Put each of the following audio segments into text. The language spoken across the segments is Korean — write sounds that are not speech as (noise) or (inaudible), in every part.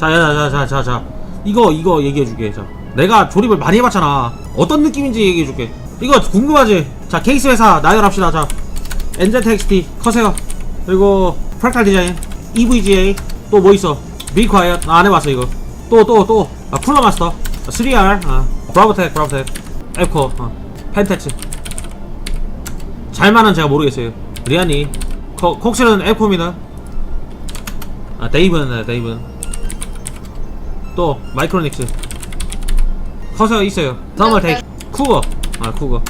자자자자자자. 이거 이거 얘기해줄게. 자 내가 조립을 많이 해봤잖아. 어떤 느낌인지 얘기해줄게. 이거 궁금하지? 자 케이스 회사 나열합시다. 자 엔젤 텍스티 커세어 그리고 프랙탈 디자인 EVGA 또 뭐 있어? 비콰이엇 아, 안 해봤어 이거. 또 또또. 아, 쿨러 마스터. 3R 아, 브라보텍 브라보텍. 에코 아, 펜텍스 잘만은 제가 모르겠어요. 리안이. 코, 콕스는 에코입니다. 아 데이브는 네, 데이브는 또 마이크로닉스. 커서 있어요. 더멀 테이크 쿠거. 아 쿠거.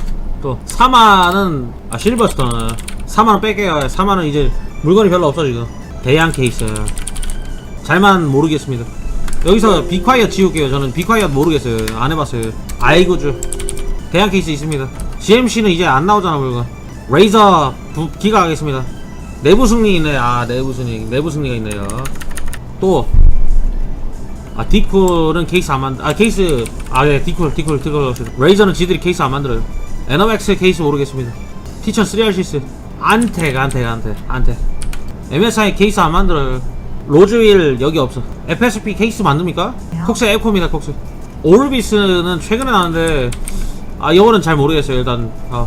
또 사마는 아 실버스톤. 4만원 뺄게요. 4만원 이제 물건이 별로 없어 지금. 대양 케이스. 잘만 모르겠습니다. 여기서 비콰이엇 지울게요 저는. 비콰이엇 모르겠어요. 안 해봤어요. 아이고주 대양 케이스 있습니다. GMC는 이제 안 나오잖아 물건. 레이저 부, 기가 하겠습니다. 내부 승리 있네. 아 내부 승리 내부 승리가 있네요. 또 아 디쿨은 케이스 안 만들 아 케이스 아예 디쿨 디쿨 디쿨. 레이저는 지들이 케이스 안 만들어요. 에너맥스 케이스 모르겠습니다. 티천 3RC스. 안텍 안텍 안텍 안텍 MSI 케이스 안 만들어요. 로즈윌 여기 없어. FSP 케이스 만듭니까? 콕스 에코입니다 콕스. 오르비스는 최근에 나왔는데 아 이거는 잘 모르겠어요 일단. 아,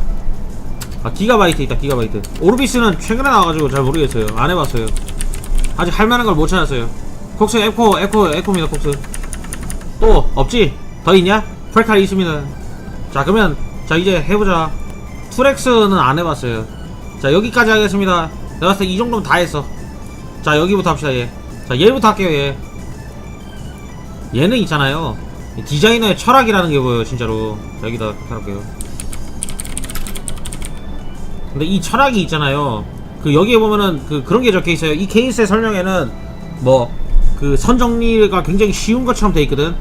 아 기가바이트 있다 기가바이트. 오르비스는 최근에 나와가지고 잘 모르겠어요. 안 해봤어요. 아직 할 만한 걸 못 찾았어요 콕스 에코 에코 에코입니다 콕스 또 없지? 더 있냐? 프레칼 있습니다. 자 그러면 자 이제 해보자. 투렉스는 안 해봤어요. 자 여기까지 하겠습니다. 내가 봤을 때 이 정도면 다 했어. 자 여기부터 합시다 얘자 얘부터 할게요 얘. 얘는 있잖아요. 이 디자이너의 철학이라는 게 보여요 진짜로. 자, 여기다 해볼게요. 근데 이 철학이 있잖아요. 그 여기에 보면은 그 그런 게 적혀 있어요. 이 케이스의 설명에는 뭐 그 선정리가 굉장히 쉬운 것처럼 돼 있거든.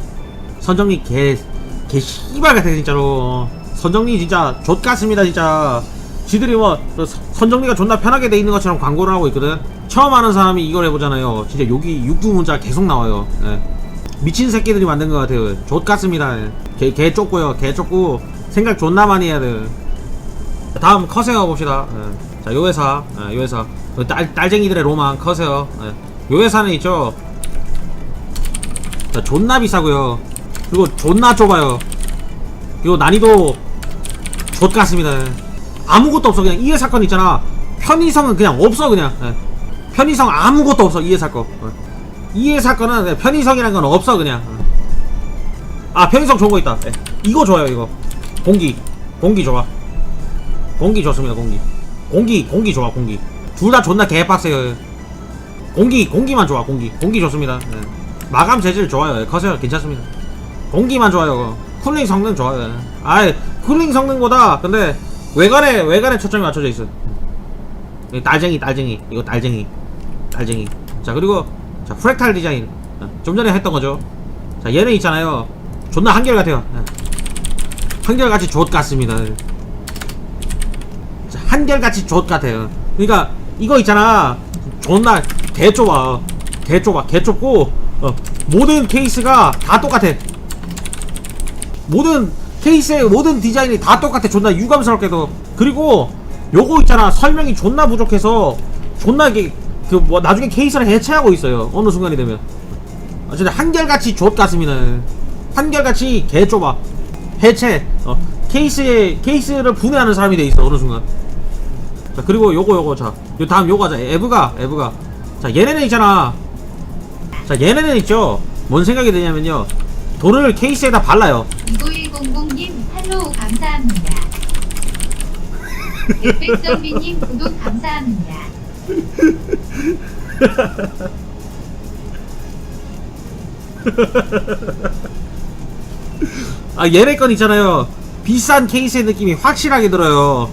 선정리 개, 개 씨발 같아 진짜로. 선정리 진짜 좆 같습니다 진짜. 지들이 선- 선정리가 존나 편하게 돼 있는 것처럼 광고를 하고 있거든. 처음 하는 사람이 이걸 해보잖아요. 진짜 여기 육두 문자 계속 나와요. 예. 미친 새끼들이 만든 것 같아요. 좆 같습니다. 예. 개, 개 쫓고요. 개 쫓고 생각 존나 많이 해야 돼요. 다음 커세어 봅시다. 예. 자 요 회사. 예, 요 회사. 그 딸, 딸쟁이들의 로망 커세어. 예. 요 회사는 있죠 자, 존나 비싸고요. 그리고 존나 좁아요. 그리고 난이도 좆 같습니다. 아무것도 없어. 그냥 이해 사건 있잖아. 편의성은 그냥 없어 그냥. 예. 편의성 아무것도 없어 이해 사건. 예. 이해 사건은 편의성이란 건 없어 그냥. 예. 아 편의성 좋은 거 있다. 예. 이거 좋아요 이거. 공기. 공기 좋아. 공기 좋습니다 공기. 공기 공기 좋아 공기. 둘 다 존나 개빡세요 예. 공기 공기만 좋아 공기. 공기 좋습니다 예. 마감 재질 좋아요. 예, 커세요 괜찮습니다. 공기만 좋아요. 쿨링 성능 좋아요. 예. 아이 쿨링 성능보다 근데 외관에 외관에 초점이 맞춰져 있어 이 딸쟁이 딸쟁이. 이거 딸쟁이. 딸쟁이. 자 그리고 자 프랙탈 디자인. 어, 좀 전에 했던 거죠. 자 얘는 있잖아요. 존나 한결 같아요. 예. 한결 같이 좆 같습니다. 자, 한결 같이 좆 같아요. 그러니까 이거 있잖아. 존나 개 좁아. 개 좁아. 개 좁고 어, 모든 케이스가 다 똑같아. 모든 케이스의 모든 디자인이 다 똑같아. 존나 유감스럽게도. 그리고 요거 있잖아. 설명이 존나 부족해서 존나 이게 그 뭐 나중에 케이스를 해체하고 있어요. 어느 순간이 되면. 아, 진짜 한결같이 좆 같습니다. 한결같이 개 좁아. 해체. 어, 케이스에 케이스를 분해하는 사람이 돼 있어. 어느 순간. 자 그리고 요거 요거. 자요 다음 요거 하자. 에브가 에브가. 자 얘네는 있잖아 자 얘네는 있죠? 뭔 생각이 드냐면요. 돈을 케이스에다 발라요. 2910님 팔로우 감사합니다. 백백선비님 구독 감사합니다. (laughs) 아 얘네 건 있잖아요. 비싼 케이스의 느낌이 확실하게 들어요.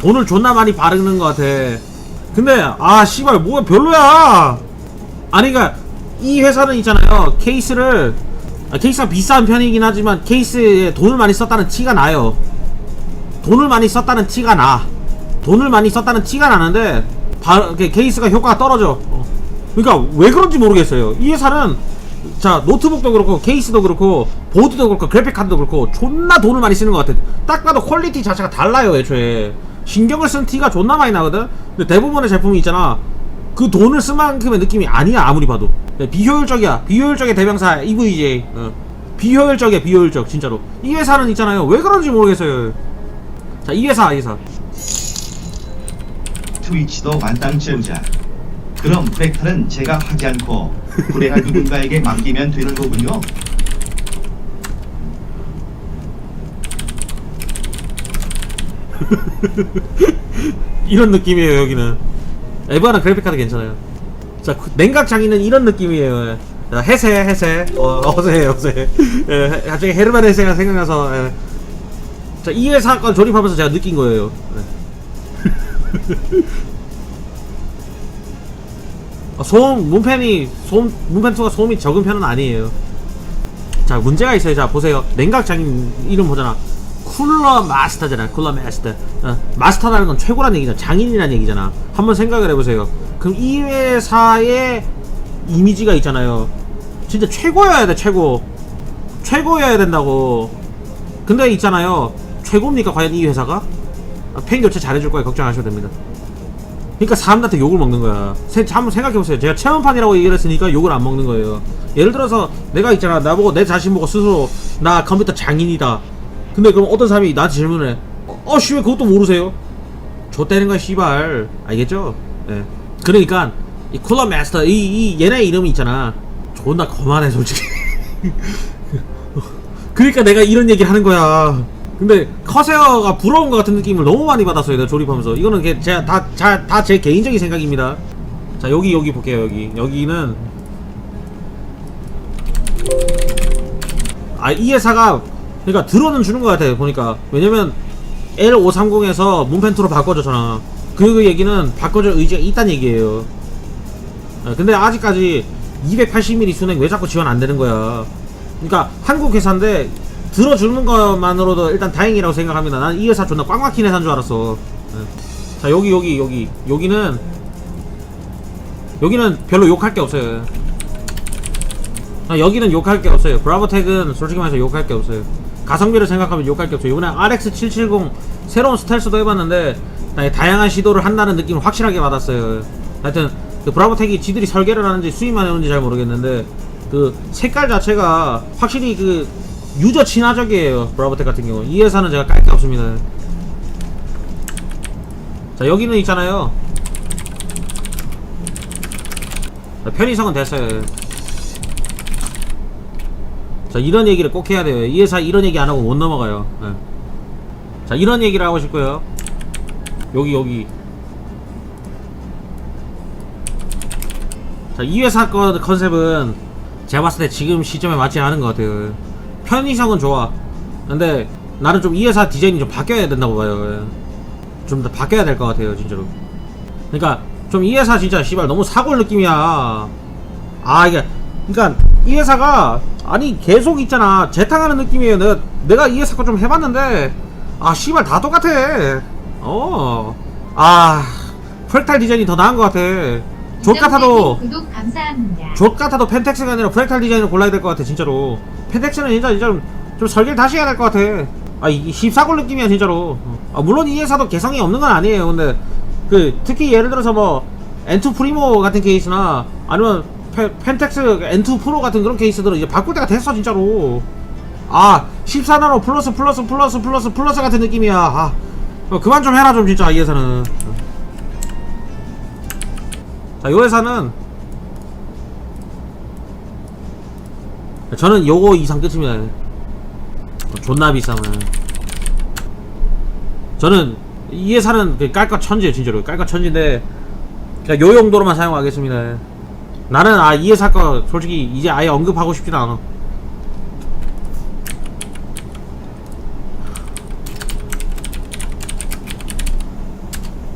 돈을 존나 많이 바르는 것 같아. 근데 아 씨발 뭐가 별로야! 아니 그니까 이 회사는 있잖아요. 케이스를 아, 케이스가 비싼 편이긴 하지만 케이스에 돈을 많이 썼다는 티가 나요. 돈을 많이 썼다는 티가 나. 돈을 많이 썼다는 티가 나는데 바, 케이스가 효과가 떨어져. 어. 그러니까 왜 그런지 모르겠어요. 이 회사는 자 노트북도 그렇고 케이스도 그렇고 보드도 그렇고 그래픽 카드도 그렇고 존나 돈을 많이 쓰는 것 같아. 딱 봐도 퀄리티 자체가 달라요 애초에. 신경을 쓴 티가 존나 많이 나거든? 근데 대부분의 제품이 있잖아 그 돈을 쓴 만큼의 느낌이 아니야 아무리 봐도. 네, 비효율적이야. 비효율적의 대명사 EVJ 어. 비효율적이야 비효율적 진짜로. 이 회사는 있잖아요. 왜 그런지 모르겠어요. 자 이 회사 이 회사. 트위치도 만땅 지원자. 그럼 벡터는 제가 하지 않고 불행한 누군가에게 맡기면 되는 거군요. (laughs) 이런 느낌이에요 여기는 에버는 그래픽카드 괜찮아요. 자 그 냉각 장인은 이런 느낌이에요. 자, 해세 해세. 어, 어세해 어세. 예, 갑자기 헤르만 해세가 생각나서 예. 자 이 회사 건 조립하면서 제가 느낀 거예요. 예. 아, (laughs) 소음 문펜이 소음 문펜 수가 소음이 적은 편은 아니에요. 자 문제가 있어요. 자 보세요. 냉각 장인 이름 보잖아 쿨러 마스터잖아 쿨러 마스터. 어, 마스터라는 건 최고란 얘기잖아 장인이란 얘기잖아. 한번 생각을 해보세요. 그럼 이 회사의 이미지가 있잖아요. 진짜 최고여야 돼 최고. 최고여야 된다고. 근데 있잖아요. 최고입니까 과연 이 회사가? 아, 펜 교체 잘해줄 거예요. 걱정하셔도 됩니다. 그러니까 사람들한테 욕을 먹는 거야. 세, 한번 생각해보세요. 제가 체험판이라고 얘기를 했으니까 욕을 안 먹는 거예요. 예를 들어서 내가 있잖아. 나보고 내 자신 보고 스스로 나 컴퓨터 장인이다. 근데 그럼 어떤 사람이 나한테 질문을 해. 어, 씨, 왜 그것도 모르세요? 좆대는 거야, 씨발. 알겠죠? 예. 그러니까, 이 쿨러 마스터, 이, 이 얘네 이름이 있잖아. 존나 거만해, 솔직히. (laughs) 그러니까 내가 이런 얘기 하는 거야. 근데 커세어가 부러운 것 같은 느낌을 너무 많이 받았어요. 내가 조립하면서 이거는 게 제가 다다 제 개인적인 생각입니다. 자 여기 여기 볼게요. 여기 여기는 아 이 회사가 그러니까 들어는 주는 것 같아요. 보니까 왜냐면 L530에서 문펜트로 바꿔줬잖아. 그 얘기는 바꿔줄 의지가 있다는 얘기예요. 아, 근데 아직까지 280mm 순행 왜 자꾸 지원 안 되는 거야? 그러니까 한국 회사인데 들어주는 것만으로도 일단 다행이라고 생각합니다. 난 이 회사 존나 꽉 막힌 회사인 줄 알았어. 예. 자 여기 여기 여기 여기는 여기는 별로 욕할 게 없어요. 아, 여기는 욕할 게 없어요. 브라보텍은 솔직히 말해서 욕할 게 없어요. 가성비를 생각하면 욕할 게 없어요. 이번에 RX770 새로운 스텔스도 해봤는데 다양한 시도를 한다는 느낌을 확실하게 받았어요. 하여튼 그 브라보텍이 지들이 설계를 하는지 수입만 해오는지 잘 모르겠는데 그 색깔 자체가 확실히 그 유저 친화적이에요. 브라보텍 같은 경우 이 회사는 제가 깔 게 없습니다. 자 여기는 있잖아요. 자, 편의성은 됐어요. 자 이런 얘기를 꼭 해야 돼요. 이 회사 이런 얘기 안 하고 못 넘어가요. 예. 자 이런 얘기를 하고 싶고요. 여기 여기. 자이 회사 거 컨셉은 제가 봤을 때 지금 시점에 맞지 않은 것 같아요. 편의성은 좋아. 근데 나는 좀 이 회사 디자인이 좀 바뀌어야 된다고 봐요. 좀 더 바뀌어야 될 것 같아요, 진짜로. 그러니까 좀 이 회사 진짜 씨발 너무 사골 느낌이야. 아 이게 그러니까 이 회사가 아니 계속 있잖아 재탕하는 느낌이에요. 내가 내가 이 회사 거 좀 해봤는데 아 씨발 다 똑같아. 어. 아 프렉탈 디자인이 더 나은 것 같아. 족 같아도 구독 감사합니다. 족 같아도 펜텍스가 아니라 프렉탈 디자인을 골라야 될 것 같아 진짜로. 펜텍스는 진짜 진짜 좀, 좀 설계를 다시 해야 될 것 같아. 아, 이 14골 느낌이야, 진짜로. 아, 물론 이 회사도 개성이 없는 건 아니에요. 근데, 그, 특히 예를 들어서 뭐, N2 프리모 같은 케이스나, 아니면, 페, 펜텍스 N2 프로 같은 그런 케이스들은 이제 바꿀 때가 됐어, 진짜로. 아, 14나노 플러스, 플러스, 플러스, 플러스, 플러스 같은 느낌이야. 아, 어, 그만 좀 해라, 좀, 진짜, 이 회사는. 자, 이 회사는, 저는 요거 이상 끝입니다. 어, 존나 비싸면. 저는 이 회사는 그 깔까 천지예요, 진짜로. 깔까 천지인데, 그냥 요 용도로만 사용하겠습니다. 나는 아, 이 회사 거 솔직히 이제 아예 언급하고 싶진 않아.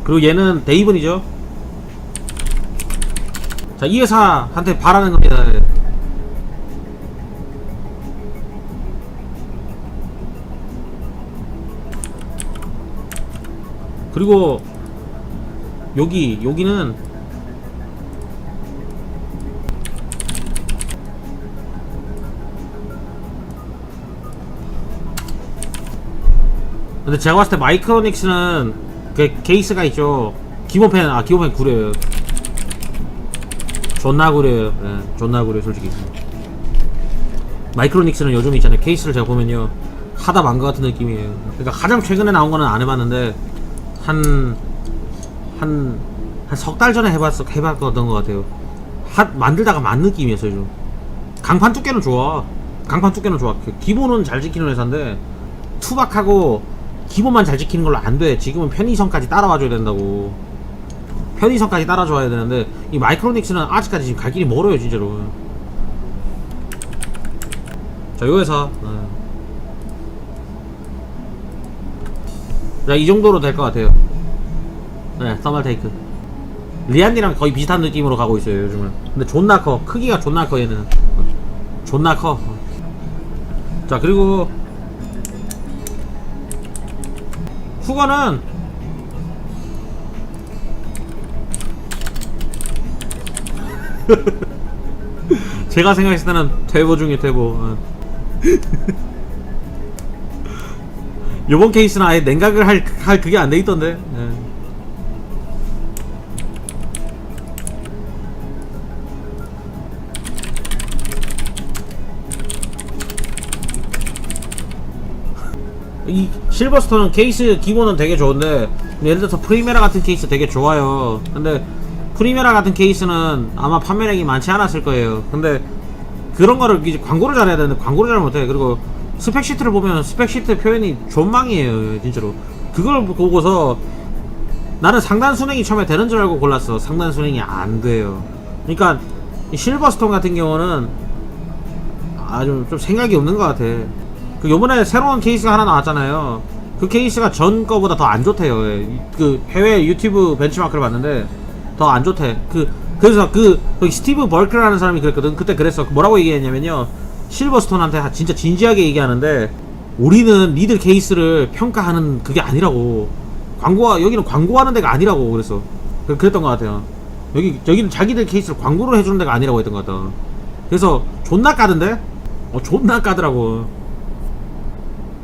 그리고 얘는 데이븐이죠. 자, 이 회사한테 바라는 겁니다. 그리고 여기 여기는 근데 제가 봤을 때 마이크로닉스는 그 케이스가 있죠 기본펜 아 기본펜 구려요 존나 구려요. 예, 존나 구려 솔직히. 마이크로닉스는 요즘 있잖아요. 케이스를 제가 보면요. 하다 만 것 같은 느낌이에요. 그러니까 가장 최근에 나온 거는 안 해봤는데 한 한 한 석 달 전에 해봤어 해봤던 것 같아요. 하, 만들다가 만 느낌이었어요 좀. 강판 두께는 좋아. 강판 두께는 좋아. 그 기본은 잘 지키는 회사인데 투박하고 기본만 잘 지키는 걸로 안 돼. 지금은 편의성까지 따라와줘야 된다고. 편의성까지 따라줘야 되는데 이 마이크로닉스는 아직까지 지금 갈 길이 멀어요 진짜로. 자, 요 회사. 어. 자, 이 정도로 될 것 같아요. 네, 서멀 테이크. 리안디랑 거의 비슷한 느낌으로 가고 있어요, 요즘은. 근데 존나 커. 크기가 존나 커, 얘는. 어. 존나 커. 어. 자, 그리고. 후거는. (laughs) 제가 생각했을 때는 퇴보 중에 퇴보. 어. (laughs) 요번 케이스는 아예 냉각을 할, 할 그게 안 돼 있던데. 예. 실버스톤은 케이스 기본은 되게 좋은데 예를 들어서 프리메라 같은 케이스 되게 좋아요. 근데 프리메라 같은 케이스는 아마 판매량이 많지 않았을 거예요. 근데 그런 거를 이제 광고를 잘해야 되는데 광고를 잘 못해. 그리고 스펙 시트를 보면 스펙 시트 표현이 존망이에요, 진짜로. 그걸 보고서 나는 상단 순행이 처음에 되는 줄 알고 골랐어. 상단 순행이 안 돼요. 그러니까 이 실버스톤 같은 경우는 아주 좀 생각이 없는 것 같아. 그 요번에 새로운 케이스가 하나 나왔잖아요. 그 케이스가 전 거보다 더 안 좋대요. 예. 이- 그 해외 유튜브 벤치마크를 봤는데 더 안 좋대. 그 그래서 그 거기 스티브 벌크라는 사람이 그랬거든. 그때 그랬어. 뭐라고 얘기했냐면요. 실버스톤한테 하- 진짜 진지하게 얘기하는데 우리는 니들 케이스를 평가하는 그게 아니라고. 광고와 여기는 광고하는 데가 아니라고 그랬어. 그- 그랬던 것 같아요. 여기 여기는 자기들 케이스를 광고를 해주는 데가 아니라고 했던 것 같다. 그래서 존나 까던데? 어 존나 까더라고.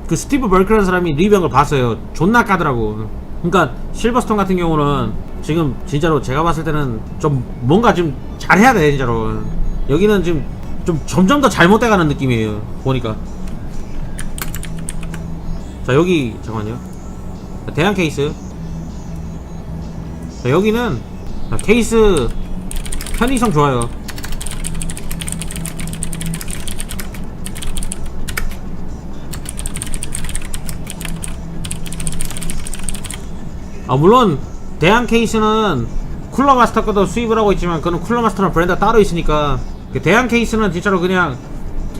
그 스티브 벌크라는 사람이 리뷰한 걸 봤어요. 존나 까더라고. 그러니까 실버스톤 같은 경우는 지금 진짜로 제가 봤을 때는 좀 뭔가 좀 잘해야 돼 진짜로. 여기는 지금 좀 점점 더 잘못돼가는 느낌이에요. 보니까. 자 여기 잠깐만요. 자, 대한 케이스. 자 여기는 자, 케이스 편의성 좋아요. 아 물론 대한 케이스는 쿨러 마스터 거도 수입을 하고 있지만 그는 쿨러 마스터는 브랜드가 따로 있으니까 그 대한 케이스는 진짜로 그냥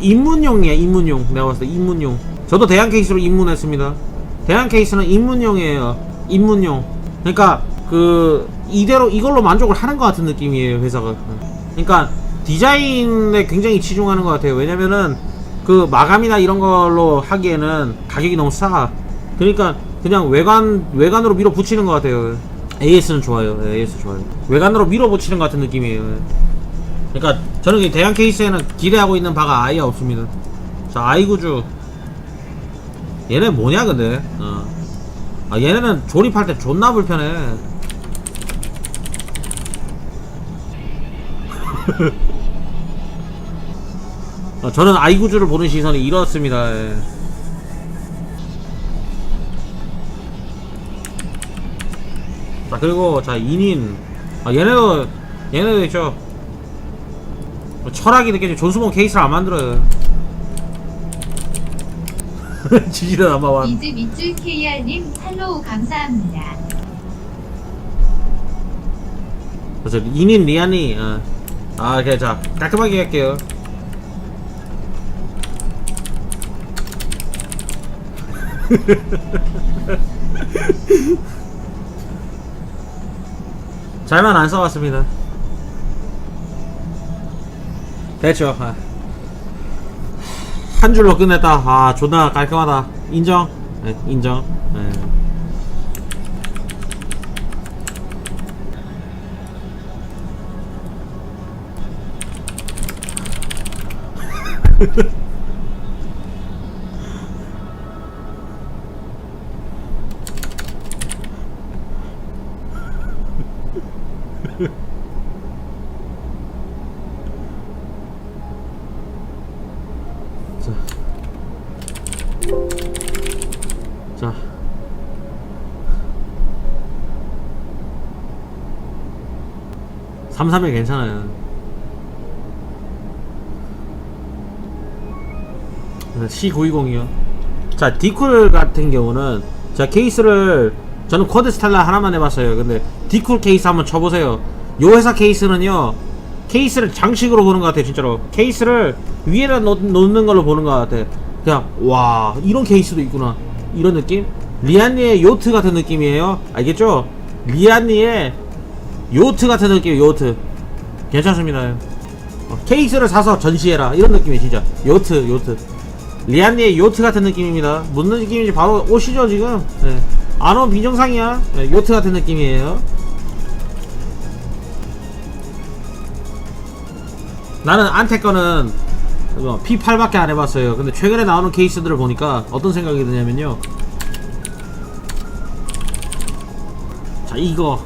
입문용이야 입문용. 내가 봤을 때 입문용. 저도 대한 케이스로 입문했습니다. 대한 케이스는 입문용이에요 입문용. 그러니까 그 이대로 이걸로 만족을 하는 것 같은 느낌이에요 회사가. 그러니까 디자인에 굉장히 치중하는 것 같아요. 왜냐면은 그 마감이나 이런 걸로 하기에는 가격이 너무 싸. 그러니까 그냥 외관 외관으로 밀어붙이는 것 같아요. AS는 좋아요. AS 좋아요. 외관으로 밀어붙이는 것 같은 느낌이에요. 그러니까 저는 이 대형 케이스에는 기대하고 있는 바가 아예 없습니다. 자 아이구주 얘네 뭐냐 근데? 어. 아 얘네는 조립할 때 존나 불편해. (laughs) 어, 저는 아이구주를 보는 시선이 이렇습니다. 예. 자 그리고 자 인인. 아 얘네도 얘네도 있죠. 뭐 철학이 느껴지 존수몬 케이스를 안 만들어요. 지지는 안 봐와 이즈 밑줄 KR님 팔로우 감사합니다. 그래서 인인 리안이 어. 아 그래 자 깔끔하게 할게요 (laughs) 잘만 안 써봤습니다. 됐죠. 아. 한 줄로 끝냈다. 아, 존나 깔끔하다. 인정. 네, 인정. 네. (laughs) 3-3일 괜찮아요. C920이요. 자 디쿨 같은 경우는 자 케이스를 저는 쿼드 스타일러 하나만 해봤어요. 근데 디쿨 케이스 한번 쳐보세요. 요 회사 케이스는요 케이스를 장식으로 보는 것 같아요 진짜로. 케이스를 위에다 놓, 는 걸로 보는 것 같아요. 그냥 와 이런 케이스도 있구나. 이런 느낌? 리안니의 요트 같은 느낌이에요. 알겠죠? 리안니의 요트 같은 느낌이에요, 요트. 괜찮습니다. 어, 케이스를 사서 전시해라. 이런 느낌이에요, 진짜. 요트, 요트. 리안니의 요트 같은 느낌입니다. 무슨 느낌인지 바로 오시죠, 지금? 네. 안 오면 비정상이야. 네, 요트 같은 느낌이에요. 나는 안테 거는 이거 P8밖에 안 해봤어요. 근데 최근에 나오는 케이스들을 보니까 어떤 생각이 드냐면요. 자, 이거.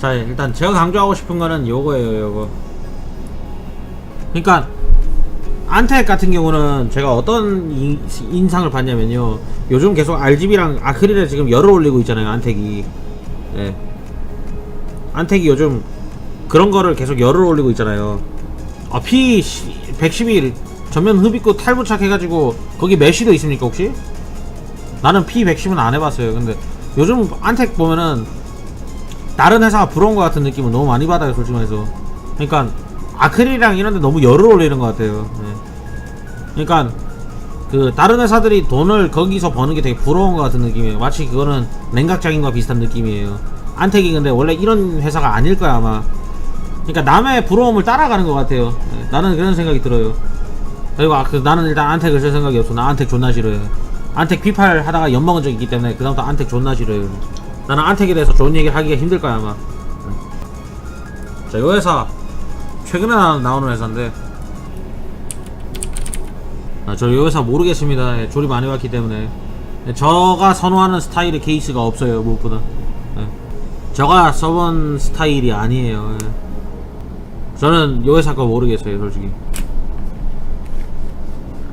자, 일단 제가 강조하고 싶은 거는 요거예요, 요거. 그러니까 안텍 같은 경우는 제가 어떤 인, 인상을 봤냐면요. 요즘 계속 RGB랑 아크릴에 지금 열을 올리고 있잖아요, 안텍이. 예. 안텍이 요즘 그런 거를 계속 열을 올리고 있잖아요. 아, P 111 전면 흡입구 탈부착 해가지고 거기 메쉬도 있습니까 혹시? 나는 P 110은 안 해봤어요. 근데 요즘 안텍 보면은 다른 회사가 부러운 것 같은 느낌을 너무 많이 받아요, 솔직히 말해서. 그러니까 아크릴이랑 이런데 너무 열을 올리는 것 같아요. 예. 그러니까 그 다른 회사들이 돈을 거기서 버는 게 되게 부러운 것 같은 느낌이에요. 마치 그거는 냉각장인과 비슷한 느낌이에요. 안택이 근데 원래 이런 회사가 아닐 거야 아마. 그러니까 남의 부러움을 따라가는 것 같아요. 예. 나는 그런 생각이 들어요. 그리고 아, 그 나는 일단 안택을 쓸 생각이 없어. 나 안택 존나 싫어요. 안택 P8 하다가 엿먹은 적이 있기 때문에 그 다음부터 안택 존나 싫어요. 나는 안택에 대해서 좋은 얘기를 하기가 힘들 거야 아마. 자, 이 회사 최근에 나- 나오는 회사인데 아, 저이 회사 모르겠습니다. 예, 조립 안 해봤기 때문에 예, 저가 선호하는 스타일의 케이스가 없어요 무엇보다 예. 저가 써본 스타일이 아니에요 예. 저는 이 회사 거 모르겠어요 솔직히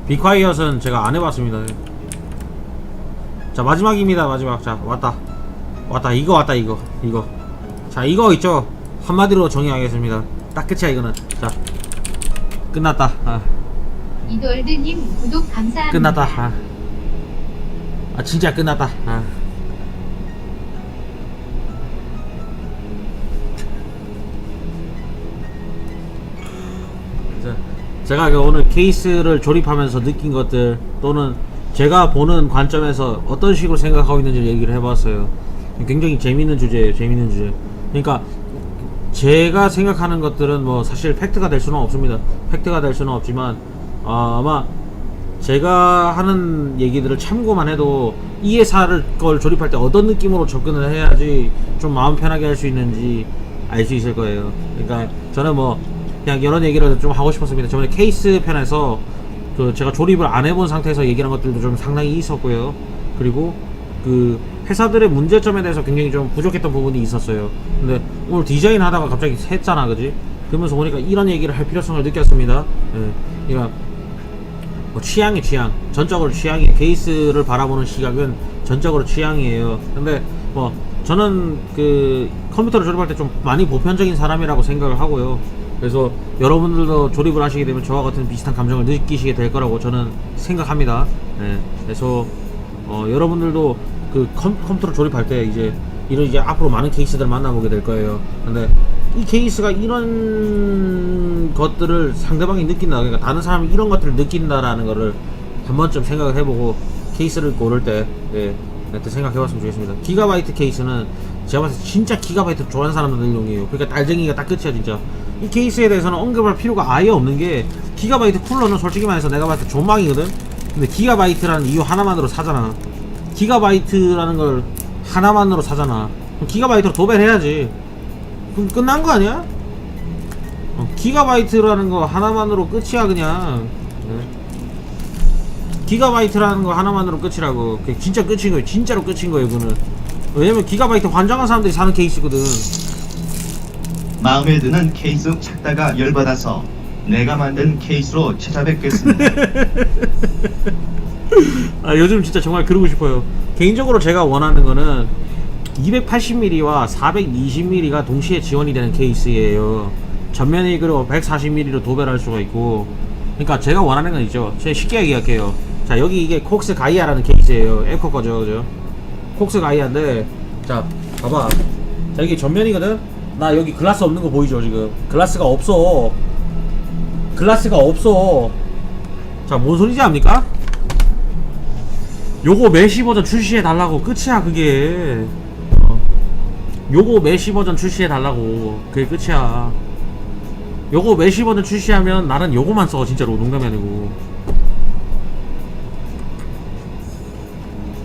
비콰이엇은 제가 안 해봤습니다 예. 자 마지막입니다 마지막 자 왔다 왔다 이거 왔다 이거 이거 자 이거 있죠 한마디로 정의하겠습니다 딱 끝이야 이거는 자 끝났다 아. 이돌드님 구독 감사합니다. 끝났다. 아, 아 진짜 끝났다. 아. 자, 제가 그 오늘 케이스를 조립하면서 느낀 것들 또는 제가 보는 관점에서 어떤 식으로 생각하고 있는지 얘기를 해봤어요. 굉장히 재밌는 주제예요. 재밌는 주제. 그러니까 제가 생각하는 것들은 뭐 사실 팩트가 될 수는 없습니다. 팩트가 될 수는 없지만 아, 아마 제가 하는 얘기들을 참고만 해도 이 회사를 걸 조립할 때 어떤 느낌으로 접근을 해야지 좀 마음 편하게 할 수 있는지 알 수 있을 거예요. 그러니까 저는 뭐 그냥 이런 얘기를 좀 하고 싶었습니다. 저번에 케이스 편에서 그 제가 조립을 안 해본 상태에서 얘기한 것들도 좀 상당히 있었고요. 그리고 그 회사들의 문제점에 대해서 굉장히 좀 부족했던 부분이 있었어요. 근데 오늘 디자인 하다가 갑자기 했잖아, 그지? 그러면서 보니까 이런 얘기를 할 필요성을 느꼈습니다. 예. 그러니까 뭐 취향이 취향 전적으로 취향이 케이스를 바라보는 시각은 전적으로 취향이에요 근데 뭐 저는 그 컴퓨터를 조립할 때 좀 많이 보편적인 사람이라고 생각을 하고요 그래서 여러분들도 조립을 하시게 되면 저와 같은 비슷한 감정을 느끼시게 될 거라고 저는 생각합니다 네, 그래서 어, 여러분들도 그 컴, 컴퓨터를 조립할 때 이제 이런 이제 앞으로 많은 케이스들을 만나보게 될 거예요. 근데 이 케이스가 이런 것들을 상대방이 느낀다. 그러니까 다른 사람이 이런 것들을 느낀다라는 거를 한 번쯤 생각을 해보고 케이스를 고를 때 예, 그때 생각해봤으면 좋겠습니다. 기가바이트 케이스는 제가 봤을 때 진짜 기가바이트 좋아하는 사람들 용이에요. 그러니까 딸쟁이가 딱 끝이야 진짜. 이 케이스에 대해서는 언급할 필요가 아예 없는 게 기가바이트 쿨러는 솔직히 말해서 내가 봤을 때 존망이거든? 근데 기가바이트라는 이유 하나만으로 사잖아 기가바이트라는 걸 하나만으로 사잖아. 그럼 기가바이트로 도배를 해야지. 그럼 끝난 거 아니야? 어, 기가바이트라는 거 하나만으로 끝이야 그냥. 네. 기가바이트라는 거 하나만으로 끝이라고. 진짜 끝인 거예요. 진짜로 끝인 거예요 그거는. 왜냐면 기가바이트 환장한 사람들이 사는 케이스거든. 마음에 드는 케이스 찾다가 열받아서 내가 만든 케이스로 찾아뵙겠습니다. (laughs) (laughs) 아 요즘 진짜 정말 그러고 싶어요. 개인적으로 제가 원하는 거는 280mm와 420mm가 동시에 지원이 되는 케이스예요. 전면이 그리고 140mm로 도배를 할 수가 있고 그러니까 제가 원하는 건 있죠. 제가 쉽게 얘기할게요. 자 여기 이게 콕스 가이아라는 케이스예요. 에코 거죠 그죠? 콕스 가이아인데 자 봐봐. 자 여기 전면이거든? 나 여기 글라스 없는 거 보이죠 지금? 글라스가 없어. 글라스가 없어. 자 뭔 소리지 압니까? 요거 메시 버전 출시해 달라고. 끝이야 그게. 어. 요거 메시 버전 출시해 달라고. 그게 끝이야. 요거 메시 버전 출시하면 나는 요거만 써 진짜로. 농담이 아니고.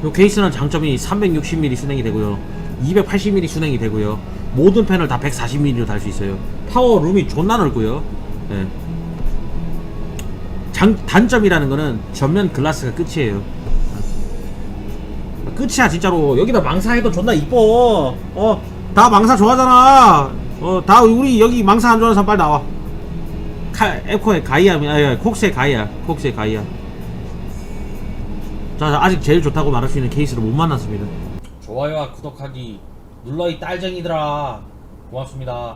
요 케이스는 장점이 360mm 순행이 되고요. 280mm 순행이 되고요. 모든 펜을 다 140mm로 달 수 있어요. 파워 룸이 존나 넓고요. 예. 장, 단점이라는 거는 전면 글라스가 끝이에요 끝이야 진짜로. 여기다 망사해도 존나 이뻐. 어다 망사 좋아하잖아. 어다 우리 여기 망사 안 좋아하는 사람 빨리 나와. 카, 에코의 가이아 아니 콕스의 가이아 콕스의 가이아. 자 자, 아직 제일 좋다고 말할 수 있는 케이스를 못 만났습니다. 좋아요와 구독하기 눌러 이 딸쟁이들아. 고맙습니다